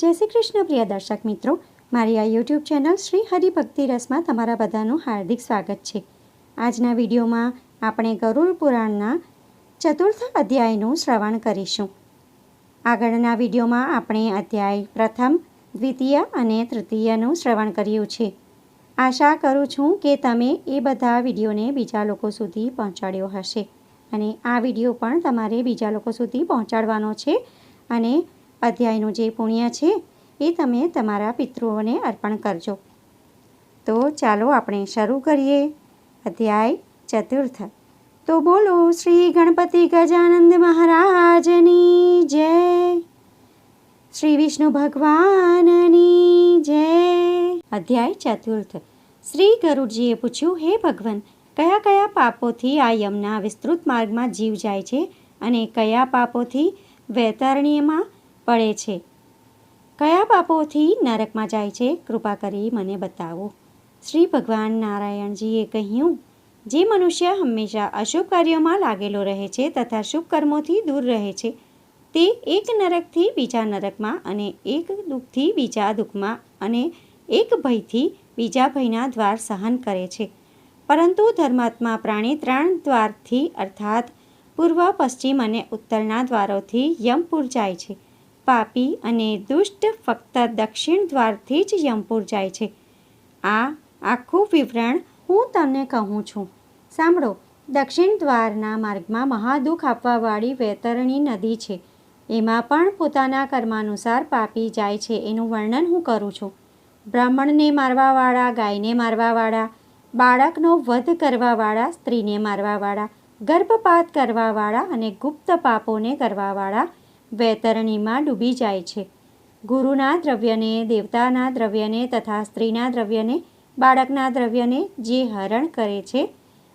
જય શ્રી કૃષ્ણ, પ્રિય દર્શક મિત્રો. મારી આ યુટ્યુબ ચેનલ શ્રી હરિભક્તિ રસમાં તમારા બધાનું હાર્દિક સ્વાગત છે. આજના વિડીયોમાં આપણે ગરુડ પુરાણના ચતુર્થ અધ્યાયનું શ્રવણ કરીશું. આગળના વિડીયોમાં આપણે અધ્યાય પ્રથમ, દ્વિતીય અને તૃતીયનું શ્રવણ કર્યું છે. આશા કરું છું કે તમે એ બધા વિડીયોને બીજા લોકો સુધી પહોંચાડ્યો હશે. અને આ વીડિયો પણ તમારે બીજા લોકો સુધી પહોંચાડવાનો છે અને અધ્યાયનું જે પુણ્ય છે, એ તમે તમારા પિતૃઓને અર્પણ કરજો. તો ચાલો આપણે શરૂ કરીએ. અધ્યાય ચતુર્થ. તો બોલો શ્રી ગણપતિ ગજાનંદ મહારાજની જય. શ્રી વિષ્ણુ ભગવાનની જય. અધ્યાય ચતુર્થ. શ્રી ગરુડજીએ પૂછ્યું, હે ભગવાન, કયા કયા પાપોથી આ યમના વિસ્તૃત માર્ગમાં જીવ જાય છે અને કયા પાપોથી વૈતરણીયમાં પડે છે. કયા પાપોથી નરકમાં જાય છે? કૃપા કરી મને બતાવો. શ્રી ભગવાન નારાયણજીએ કહ્યું, જે મનુષ્ય હંમેશા અશુભ કાર્યોમાં લાગેલો રહે છે તથા શુભ કર્મોથી દૂર રહે છે, તે એક નરકથી બીજા નરકમાં અને એક દુઃખથી બીજા દુઃખમાં અને એક ભયથી બીજા ભયના દ્વાર સહન કરે છે. પરંતુ ધર્માત્મા પ્રાણી ત્રણ દ્વારથી, અર્થાત પૂર્વ, પશ્ચિમ અને ઉત્તરના દ્વારોથી યમપુર જાય છે. પાપી અને દુષ્ટ ફક્ત દક્ષિણ દ્વારથી જ યમપુર જાય છે. આ આખું વિવરણ હું તમને કહું છું. સાંભળો, દક્ષિણ દ્વારના માર્ગમાં મહાદુઃખ આપવાવાળી વેતરણી નદી છે. એમાં પણ પોતાના કર્માનુસાર પાપી જાય છે એનું વર્ણન હું કરું છું. બ્રાહ્મણને મારવાવાળા, ગાયને મારવાવાળા, બાળકનો વધ કરવાવાળા, સ્ત્રીને મારવાવાળા, ગર્ભપાત કરવાવાળા અને ગુપ્ત પાપોને કરવાવાળા વૈતરણીમાં ડૂબી જાય છે. ગુરુના દ્રવ્યને, દેવતાના દ્રવ્યને તથા સ્ત્રીના દ્રવ્યને, બાળકના દ્રવ્યને જે હરણ કરે છે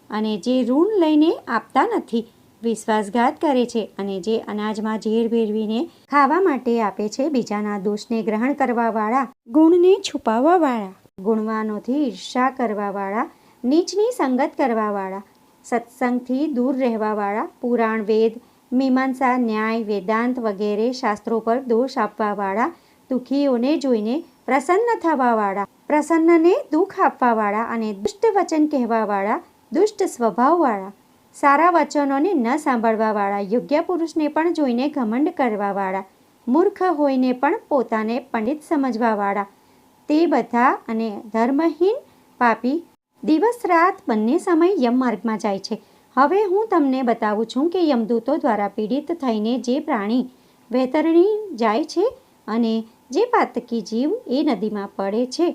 અને જે ઋણ લઈને આપતા નથી, વિશ્વાસઘાત કરે છે અને જે અનાજમાં ઝેર ભેરવીને ખાવા માટે આપે છે, બીજાના દોષને ગ્રહણ કરવાવાળા, ગુણને છુપાવવાવાળા, ગુણવાનોથી ઈર્ષા કરવાવાળા, નીચની સંગત કરવાવાળા, સત્સંગથી દૂર રહેવાવાળા, પુરાણ વેદ મીમાંસા, ન્યાય, વેદાંત વગેરે શાસ્ત્રો પર દોષ આપવાવાળા, દુઃખીઓને જોઈને પ્રસન્ન થવાવાળા, પ્રસન્નને દુઃખ આપવાવાળા અને દુષ્ટ વચન કહેવાવાળા, દુષ્ટ સ્વભાવવાળા, સારા વચનોને ન સાંભળવાવાળા, યોગ્ય પુરુષને પણ જોઈને ઘમંડ કરવાવાળા, મૂર્ખ હોઈને પણ પોતાને પંડિત સમજવાવાળા. તે બધા અને ધર્મહીન પાપી દિવસ રાત બંને સમય યમ માર્ગમાં જાય છે. હવે હું તમને બતાવું છું કે યમદૂતો દ્વારા પીડિત થઈને જે પ્રાણી વેતરણી જાય છે અને જે પાતકી જીવ એ નદીમાં પડે છે,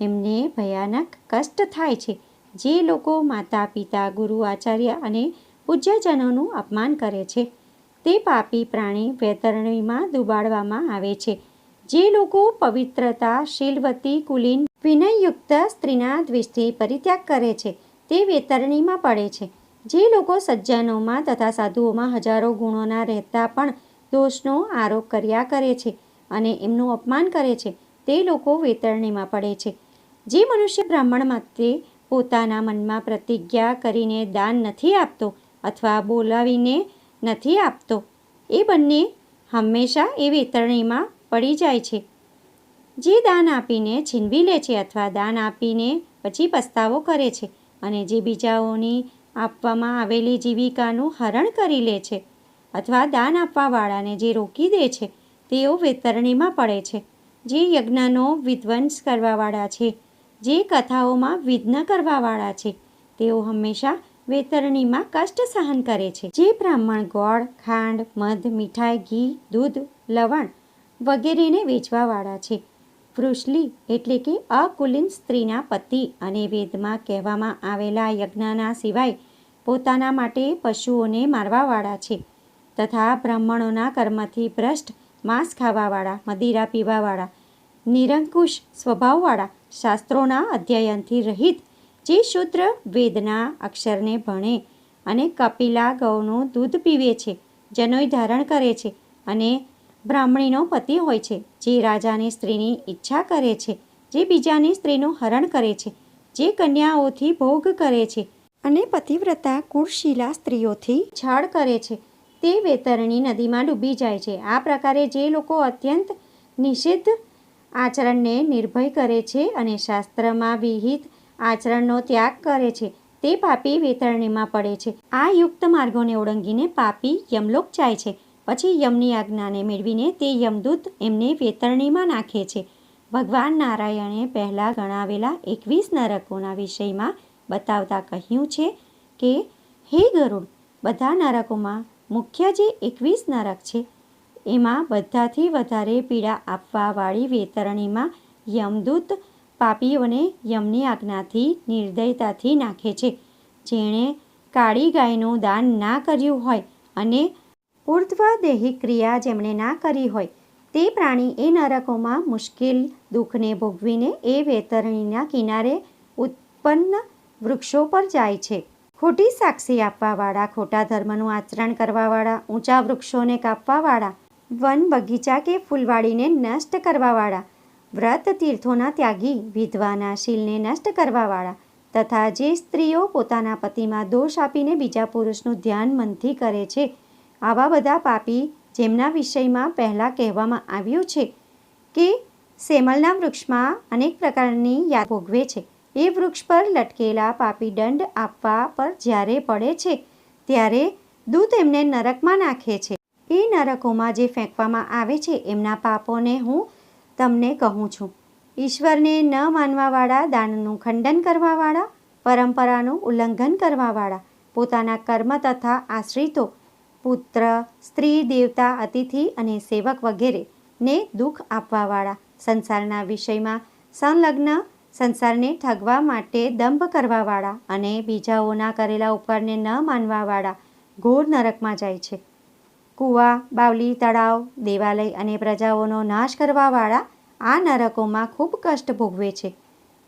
એમને ભયાનક કષ્ટ થાય છે. જે લોકો માતા, પિતા, ગુરુ, આચાર્ય અને પૂજ્યજનોનું અપમાન કરે છે, તે પાપી પ્રાણી વેતરણીમાં ડૂબાડવામાં આવે છે. જે લોકો પવિત્રતા, શીલવતી, કુલીન, વિનયયુક્ત સ્ત્રીના દ્વેષથી પરિત્યાગ કરે છે, તે વેતરણીમાં પડે છે. જે લોકો સજ્જનોમાં તથા સાધુઓમાં હજારો ગુણોના રહેતા પણ દોષનો આરોપ કર્યા કરે છે અને એમનું અપમાન કરે છે, તે લોકો વેતરણીમાં પડે છે. જે મનુષ્ય બ્રાહ્મણ માટે પોતાના મનમાં પ્રતિજ્ઞા કરીને દાન નથી આપતો અથવા બોલાવીને નથી આપતો, એ બંને હંમેશા એ વેતરણીમાં પડી જાય છે. જે દાન આપીને છીનવી લે છે અથવા દાન આપીને પછી પસ્તાવો કરે છે અને જે બીજાઓની આપવામાં આવેલી જીવિકાનું હરણ કરી લે છે અથવા દાન આપવાવાળાને જે રોકી દે છે, તેઓ વેતરણીમાં પડે છે. જે યજ્ઞનો વિધ્વંસ કરવાવાળા છે, જે કથાઓમાં વિઘ્ન કરવાવાળા છે, તેઓ હંમેશા વેતરણીમાં કષ્ટ સહન કરે છે. જે બ્રાહ્મણ ગોળ, ખાંડ, મધ, મીઠાઈ, ઘી, દૂધ, લવણ વગેરેને વેચવાવાળા છે. વૃષલી એટલે કે અકુલીન સ્ત્રીના પતિ અને વેદમાં કહેવામાં આવેલા યજ્ઞના સિવાય પોતાના માટે પશુઓને મારવાવાળા છે તથા બ્રાહ્મણોના કર્મથી ભ્રષ્ટ, માંસ ખાવાવાળા, મદિરા પીવાવાળા, નિરંકુશ સ્વભાવવાળા શાસ્ત્રોના અધ્યયનથી રહિત જે શુદ્ર વેદના અક્ષરને ભણે અને કપિલા ગૌનું દૂધ પીવે છે જનોય ધારણ કરે છે અને બ્રાહ્મણીનો પતિ હોય છે, જે રાજાની સ્ત્રીની ઈચ્છા કરે છે, જે બીજાની સ્ત્રીનું હરણ કરે છે, જે કન્યાઓથી ભોગ કરે છે અને પતિવ્રતા કુળશીલા સ્ત્રીઓથી છાળ કરે છે. તે વેતરણી નદીમાં ડૂબી જાય છે. આ પ્રકારે જે લોકો અત્યંત નિષિદ્ધ આચરણને નિર્ભય કરે છે અને શાસ્ત્રમાં વિહિત આચરણનો ત્યાગ કરે છે, તે પાપી વેતરણીમાં પડે છે. આ યુક્ત માર્ગોને ઓળંગીને પાપી યમલોક જાય છે. પછી યમની આજ્ઞાને મેળવીને તે યમદૂત એમને વેતરણીમાં નાખે છે. ભગવાન નારાયણે પહેલાં ગણાવેલા એકવીસ નરકોના વિષયમાં બતાવતા કહ્યું છે કે, હે ગરુડ, બધા નરકોમાં મુખ્ય જે એકવીસ નરક છે, એમાં બધાથી વધારે પીડા આપવાવાળી વેતરણીમાં યમદૂત પાપીઓને યમની આજ્ઞાથી, નિર્દયતાથી નાખે છે. જેણે કાળી ગાયનું દાન ના કર્યું હોય અને ઉર્ધ્વદેહી ક્રિયા જેમણે ના કરી હોય, તે પ્રાણી એ નરકોમાં મુશ્કેલ દુઃખને ભોગવીને એ વેતરણીના કિનારે ઉત્પન્ન વૃક્ષો પર જાય છે. ખોટી સાક્ષી આપવાવાળા, ખોટા ધર્મનું આચરણ કરવાવાળા, ઊંચા વૃક્ષોને કાપવાવાળા, વન બગીચા કે ફૂલવાડીને નષ્ટ કરવાવાળા, વ્રત તીર્થોના ત્યાગી, વિધવાના શીલને નષ્ટ કરવાવાળા તથા જે સ્ત્રીઓ પોતાના પતિમાં દોષ આપીને બીજા પુરુષનું ધ્યાન મનથી કરે છે, આવા બધા પાપી જેમના વિષયમાં પહેલાં કહેવામાં આવ્યું છે કે સેમલના વૃક્ષમાં અનેક પ્રકારની યાદ ભોગવે છે. એ વૃક્ષ પર લટકેલા પાપી દંડ આપવા પર જ્યારે પડે છે, ત્યારે દૂત એમને નરકમાં નાખે છે. એ નરકોમાં જે ફેંકવામાં આવે છે, એમના પાપોને હું તમને કહું છું. ઈશ્વરને ન માનવાવાળા, દાનનું ખંડન કરવાવાળા, પરંપરાનું ઉલ્લંઘન કરવાવાળા, પોતાના કર્મ તથા આશ્રિતો, પુત્ર, સ્ત્રી, દેવતા, અતિથિ અને સેવક વગેરે ને દુઃખ આપવાવાળા, સંસારના વિષયમાં સંલગ્ન સંસારને ઠગવા માટે દંભ કરવાવાળા અને બીજાઓના કરેલા ઉપકારને ન માનવાવાળા ઘોર નરકમાં જાય છે. કૂવા, બાવલી, તળાવ, દેવાલય અને પ્રજાઓનો નાશ કરવાવાળા આ નરકોમાં ખૂબ કષ્ટ ભોગવે છે.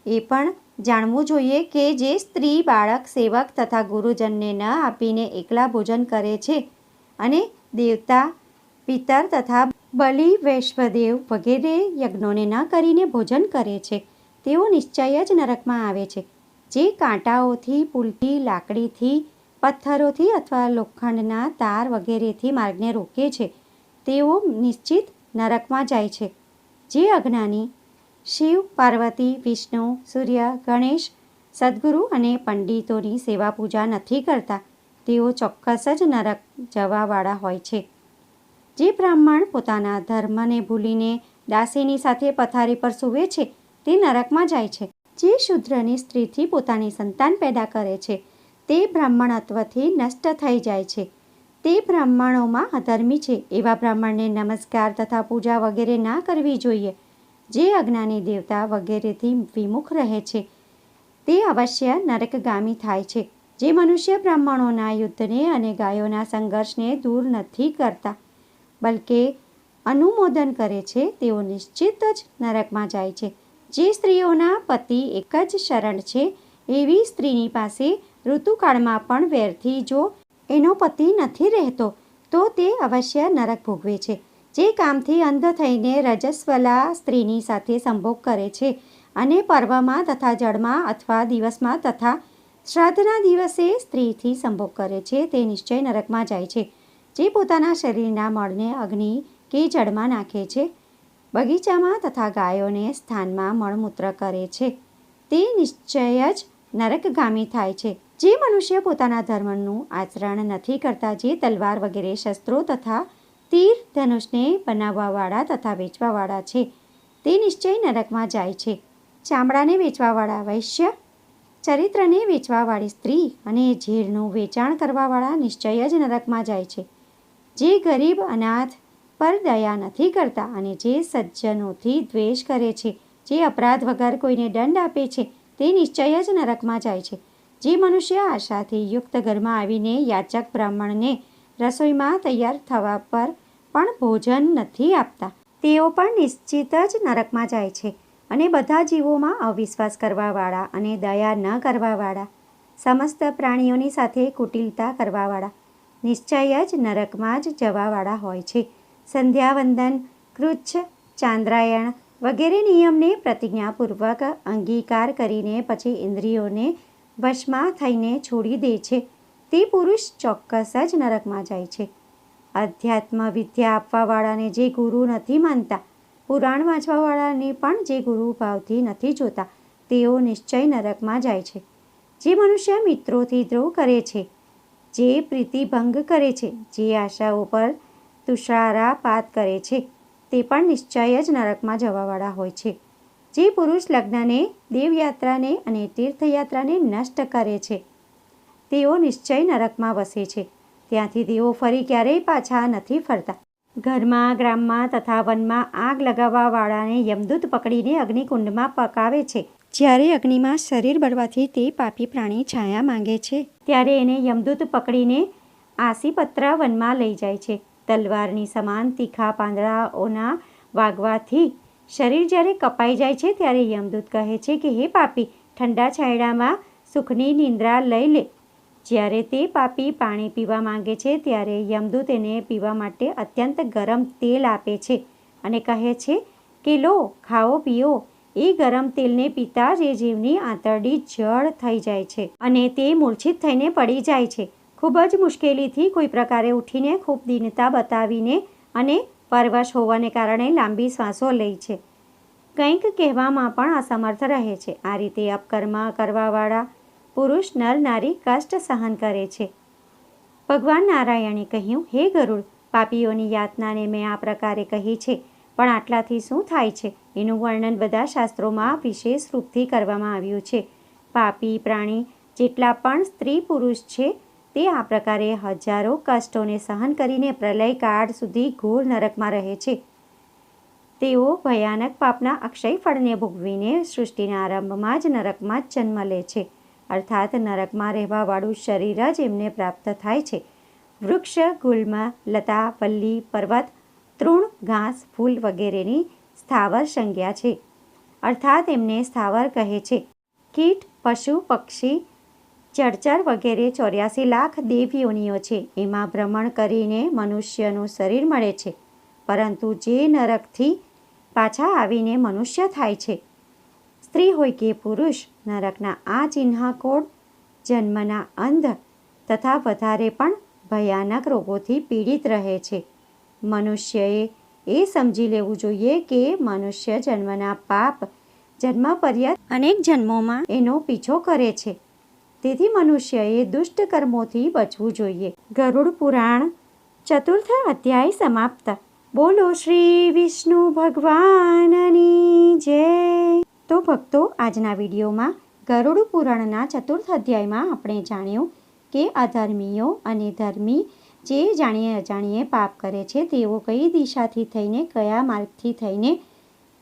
એ પણ જાણવું જોઈએ કે જે સ્ત્રી, બાળક, સેવક તથા ગુરુજનને ન આપીને એકલા ભોજન કરે છે અને દેવતા, પિતર તથા બલિ, વૈશ્વદેવ વગેરે યજ્ઞોને ન કરીને ભોજન કરે છે. તેઓ નિશ્ચય જ નરકમાં આવે છે. જે કાંટાઓથી, પુલથી, લાકડીથી, પથ્થરોથી અથવા લોખંડના તાર વગેરેથી માર્ગને રોકે છે, તેઓ નિશ્ચિત નરકમાં જાય છે. જે અજ્ઞાની શિવ, પાર્વતી, વિષ્ણુ, સૂર્ય, ગણેશ, સદગુરુ અને પંડિતોની સેવા પૂજા નથી કરતા, તેઓ ચોક્કસ જ નરક જવાવાળા હોય છે. જે બ્રાહ્મણ પોતાના ધર્મને ભૂલીને દાસીની સાથે પથારી પર સૂવે છે તે નરકમાં જાય છે. જે શુદ્રની સ્ત્રીથી પોતાની સંતાન પેદા કરે છે, તે બ્રાહ્મણત્વથી નષ્ટ થઈ જાય છે. તે બ્રાહ્મણોમાં અધર્મી છે, એવા બ્રાહ્મણને નમસ્કાર તથા પૂજા વગેરે ના કરવી જોઈએ, જે અજ્ઞાની દેવતા વગેરેથી વિમુખ રહે છે. તે અવશ્ય નરકગામી થાય છે, જે મનુષ્ય બ્રાહ્મણોના યુદ્ધને અને ગાયોના સંઘર્ષને દૂર નથી કરતા, બલકે અનુમોદન કરે છે, તેઓ નિશ્ચિત જ નરકમાં જાય છે. જે સ્ત્રીઓના પતિ એક જ શરણ છે, એવી સ્ત્રીની પાસે ઋતુકાળમાં પણ વેરથી જો એનો પતિ નથી રહેતો, તો તે અવશ્ય નરક ભોગવે છે. જે કામથી અંધ થઈને રજસ્વલા સ્ત્રીની સાથે સંભોગ કરે છે અને પર્વમાં તથા જળમાં અથવા દિવસમાં તથા શ્રાદ્ધના દિવસે સ્ત્રીથી સંભોગ કરે છે, તે નિશ્ચય નરકમાં જાય છે. જે પોતાના શરીરના મળને અગ્નિ કે જળમાં નાખે છે બગીચામાં તથા ગાયોને સ્થાનમાં મળમૂત્ર કરે છે. તે નિશ્ચય જ નરકગામી થાય છે. જે મનુષ્ય પોતાના ધર્મનું આચરણ નથી કરતા, જે તલવાર વગેરે શસ્ત્રો તથા તીર ધનુષને બનાવવાવાળા તથા વેચવાવાળા છે, તે નિશ્ચય નરકમાં જાય છે. ચામડાને વેચવાવાળા વૈશ્ય, ચરિત્રને વેચવાવાળી સ્ત્રી અને ઝેરનું વેચાણ કરવાવાળા નિશ્ચય જ નરકમાં જાય છે. જે ગરીબ, અનાથ પર દયા નથી કરતા અને જે સજ્જનોથી દ્વેષ કરે છે, જે અપરાધ વગર કોઈને દંડ આપે છે, તે નિશ્ચય જ નરકમાં જાય છે. જે મનુષ્ય આશાથી યુક્ત ઘરમાં આવીને યાચક બ્રાહ્મણને રસોઈમાં તૈયાર થવા પર પણ ભોજન નથી આપતા, તેઓ પણ નિશ્ચિત જ નરકમાં જાય છે અને બધા જીવોમાં અવિશ્વાસ કરવાવાળા અને દયા ન કરવાવાળા, સમસ્ત પ્રાણીઓની સાથે કુટિલતા કરવાવાળા, નિશ્ચય જ નરકમાં જ જવાવાળા હોય છે. સંધ્યાવંદન, કૃચ્છ, ચાંદ્રાયણ વગેરે નિયમને પ્રતિજ્ઞાપૂર્વક અંગીકાર કરીને પછી ઇન્દ્રિયોને વશમાં થઈને છોડી દે છે. તે પુરુષ ચોક્કસ જ નરકમાં જાય છે. અધ્યાત્મ વિદ્યા આપવાવાળાને જે ગુરુ નથી માનતા, પુરાણ વાંચવાવાળાને પણ જે ગુરુ ભાવથી નથી જોતા, તેઓ નિશ્ચય નરકમાં જાય છે. જે મનુષ્ય મિત્રોથી દ્રોહ કરે છે, જે પ્રીતિભંગ કરે છે, જે આશાઓ પર તુષારાપાત કરે છે. તે પણ નિશ્ચય જ નરકમાં જવાવાળા હોય છે. જે પુરુષ લગ્નને, દેવયાત્રાને અને તીર્થયાત્રાને નષ્ટ કરે છે, તેઓ નિશ્ચય નરકમાં વસે છે. ત્યાંથી તેઓ ફરી ક્યારેય પાછા નથી ફરતા. ઘરમાં, ગ્રામમાં તથા વનમાં આગ લગાવવાવાળાને યમદૂત પકડીને અગ્નિકુંડમાં પકાવે છે. જ્યારે અગ્નિમાં શરીર બળવાથી તે પાપી પ્રાણી છાયા માંગે છે, ત્યારે એને યમદૂત પકડીને આસીપત્ર વનમાં લઈ જાય છે. તલવારની સમાન તીખા પાંદડાઓના વાગવાથી શરીર જ્યારે કપાઈ જાય છે, ત્યારે યમદૂત કહે છે કે, હે પાપી, ઠંડા છાંયડામાં સુખની નિંદ્રા લઈ લે. જ્યારે તે પાપી પાણી પીવા માંગે છે, ત્યારે યમદૂત એને પીવા માટે અત્યંત ગરમ તેલ આપે છે અને કહે છે કે, લો, ખાઓ, પીઓ. એ ગરમ તેલને પીતા જ એ જીવની આંતરડી જળ થઈ જાય છે અને તે મૂર્છિત થઈને પડી જાય છે. ખૂબ જ મુશ્કેલીથી કોઈ પ્રકારે ઉઠીને ખૂબ દીનતા બતાવીને અને પરવશ હોવાને કારણે લાંબી શ્વાસો લે છે. કંઈક કહેવામાં પણ અસમર્થ રહે છે. આ રીતે અપકર્મ કરવાવાળા પુરુષ નર નારી કષ્ટ સહન કરે છે. ભગવાન નારાયણે કહ્યું, હે ગરુડ, પાપીઓની યાતનાને મેં આ પ્રકારે કહી છે, પણ આટલાથી શું થાય છે? એનું વર્ણન બધા શાસ્ત્રોમાં વિશેષ રૂપથી કરવામાં આવ્યું છે. પાપી પ્રાણી જેટલા પણ સ્ત્રી પુરુષ છે તે આ પ્રકારે હજારો કષ્ટોને સહન કરીને પ્રલય કાળ સુધી ઘોર નરકમાં રહે છે. તેઓ ભયાનક પાપના અક્ષય ફળને ભોગવીને સૃષ્ટિના આરંભમાં જ નરકમાં જ જન્મ લે છે. અર્થાત નરકમાં રહેવાવાળું શરીર જ એમને પ્રાપ્ત થાય છે. વૃક્ષ, ગુલ્મ, લતા, વલ્લી, પર્વત, તૃણ, ઘાસ, ફૂલ વગેરેની સ્થાવર સંજ્ઞા છે. અર્થાત એમને સ્થાવર કહે છે. કીટ, પશુ, પક્ષી ચરચર વગેરે ચોર્યાસી લાખ દેવીઓનીઓ છે. એમાં ભ્રમણ કરીને મનુષ્યનું શરીર મળે છે. પરંતુ જે નરકથી પાછા આવીને મનુષ્ય થાય છે. સ્ત્રી હોય કે પુરુષ, નરકના આ ચિહ્નકોડ જન્મના અંધ તથા વધારે પણ ભયાનક રોગોથી પીડિત રહે છે. મનુષ્યએ એ સમજી લેવું જોઈએ કે મનુષ્ય જન્મના પાપ જન્મ પર્યત અનેક જન્મોમાં એનો પીછો કરે છે. તેથી મનુષ્યએ દુષ્ટ કર્મોથી બચવું જોઈએ. ગરુડ પુરાણ, ચતુર્થ અધ્યાય સમાપ્ત. બોલો શ્રી વિષ્ણુ ભગવાનની જય. તો ભક્તો, આજના વિડીયોમાં ગરુડ પુરાણના ચતુર્થ અધ્યાયમાં આપણે જાણ્યું કે અધર્મીઓ અને ધર્મી જે જાણીએ અજાણીએ પાપ કરે છે, તેઓ કઈ દિશાથી થઈને, કયા માર્ગથી થઈને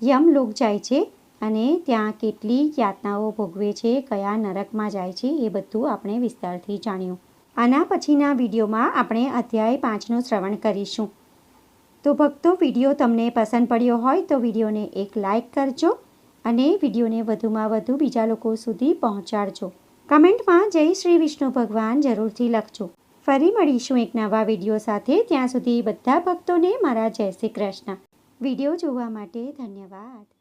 યમલોક જાય છે? અને ત્યાં કેટલી યાતનાઓ ભોગવે છે, કયા નરકમાં જાય છે, એ બધું આપણે વિસ્તારથી જાણ્યું. આના પછીના વિડીયોમાં આપણે અધ્યાય પાંચનું શ્રવણ કરીશું. તો ભક્તો, વીડિયો તમને પસંદ પડ્યો હોય તો વિડીયોને એક લાઇક કરજો અને વિડીયોને વધુમાં વધુ બીજા લોકો સુધી પહોંચાડજો. કમેન્ટમાં જય શ્રી વિષ્ણુ ભગવાન જરૂરથી લખજો. ફરી મળીશું એક નવા વીડિયો સાથે. ત્યાં સુધી બધા ભક્તોને મારા જય શ્રી કૃષ્ણ. વીડિયો જોવા માટે ધન્યવાદ.